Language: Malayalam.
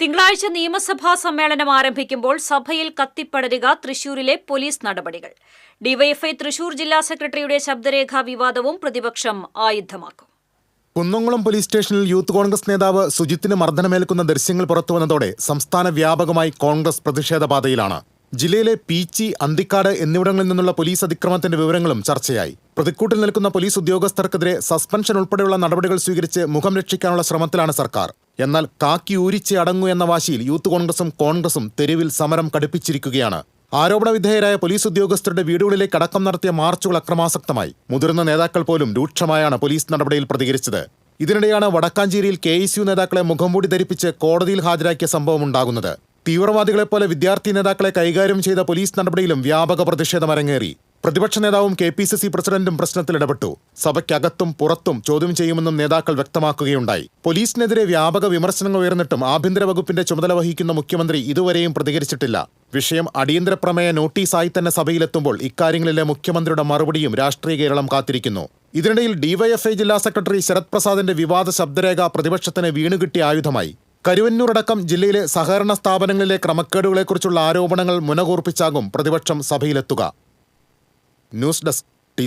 തിങ്കളാഴ്ച നിയമസഭാ സമ്മേളനം ആരംഭിക്കുമ്പോൾ സഭയിൽ കത്തിപ്പടരുക തൃശൂരിലെ പോലീസ് നടപടികൾ. ഡിവൈഎഫ്ഐ തൃശൂർ ജില്ലാ സെക്രട്ടറിയുടെ ശബ്ദരേഖാ വിവാദവും പ്രതിപക്ഷം ആയുധമാക്കും. കുന്നംകുളം പോലീസ് സ്റ്റേഷനിൽ യൂത്ത് കോൺഗ്രസ് നേതാവ് സുജിത്തിന് മർദ്ദനമേൽക്കുന്ന ദൃശ്യങ്ങൾ പുറത്തുവന്നതോടെ സംസ്ഥാന വ്യാപകമായി കോൺഗ്രസ് പ്രതിഷേധ പാതയിലാണ് ജില്ലയിലെ പീച്ചി അന്തിക്കാട് എന്നിവിടങ്ങളിൽ നിന്നുള്ള പോലീസ് അതിക്രമത്തിന്റെ വിവരങ്ങളും ചർച്ചയായി. പ്രതിക്കൂട്ടിൽ നിൽക്കുന്ന പോലീസ് ഉദ്യോഗസ്ഥർക്കെതിരെ സസ്പെൻഷൻ ഉൾപ്പെടെയുള്ള നടപടികൾ സ്വീകരിച്ച് മുഖം രക്ഷിക്കാനുള്ള ശ്രമത്തിലാണ് സർക്കാർ. എന്നാൽ കാക്കി ഊരിച്ച് അടങ്ങൂ എന്ന വാശിയിൽ യൂത്ത് കോൺഗ്രസും കോൺഗ്രസും തെരുവിൽ സമരം കടുപ്പിച്ചിരിക്കുകയാണ്. ആരോപണ വിധേയരായ പോലീസ് ഉദ്യോഗസ്ഥരുടെ വീടുകളിലേക്ക് അടക്കം നടത്തിയ മാർച്ചുകൾ അക്രമാസക്തമായി. മുതിർന്ന നേതാക്കൾ പോലും രൂക്ഷമായാണ് പോലീസ് നടപടിയിൽ പ്രതികരിച്ചത്. ഇതിനിടെയാണ് വടക്കാഞ്ചേരിയിൽ കെ എസ് യു നേതാക്കളെ മുഖംമൂടി ധരിപ്പിച്ച് കോടതിയിൽ ഹാജരാക്കിയ സംഭവം ഉണ്ടാകുന്നത്. തീവ്രവാദികളെപ്പോലെ വിദ്യാർത്ഥി നേതാക്കളെ കൈകാര്യം ചെയ്ത പോലീസ് നടപടിയിലും വ്യാപക പ്രതിഷേധം അരങ്ങേറി. പ്രതിപക്ഷ നേതാവും കെ പി സി സി പ്രസിഡന്റും പ്രശ്നത്തിൽ ഇടപെട്ടു. സഭയ്ക്കകത്തും പുറത്തും ചോദ്യം ചെയ്യുമെന്നും നേതാക്കൾ വ്യക്തമാക്കുകയുണ്ടായി. പോലീസിനെതിരെ വ്യാപക വിമർശനങ്ങൾ ഉയർന്നിട്ടും ആഭ്യന്തര വകുപ്പിന്റെ ചുമതല വഹിക്കുന്ന മുഖ്യമന്ത്രി ഇതുവരെയും പ്രതികരിച്ചിട്ടില്ല. വിഷയം അടിയന്തര പ്രമേയ നോട്ടീസായി തന്നെ സഭയിലെത്തുമ്പോൾ ഇക്കാര്യങ്ങളിലെ മുഖ്യമന്ത്രിയുടെ മറുപടിയും രാഷ്ട്രീയ കേരളം കാത്തിരിക്കുന്നു. ഇതിനിടയിൽ ഡിവൈഎഫ്ഐ ജില്ലാ സെക്രട്ടറി ശരത് പ്രസാദിന്റെ വിവാദ ശബ്ദരേഖ പ്രതിപക്ഷത്തിന് വീണുകിട്ടിയ ആയുധമായി. കരുവന്നൂർ അടക്കം ജില്ലയിലെ സഹകരണ സ്ഥാപനങ്ങളിലെ ക്രമക്കേടുകളെക്കുറിച്ചുള്ള ആരോപണങ്ങൾ മുനകൂർപ്പിച്ചാകും പ്രതിപക്ഷം സഭയിലെത്തുക. News desk T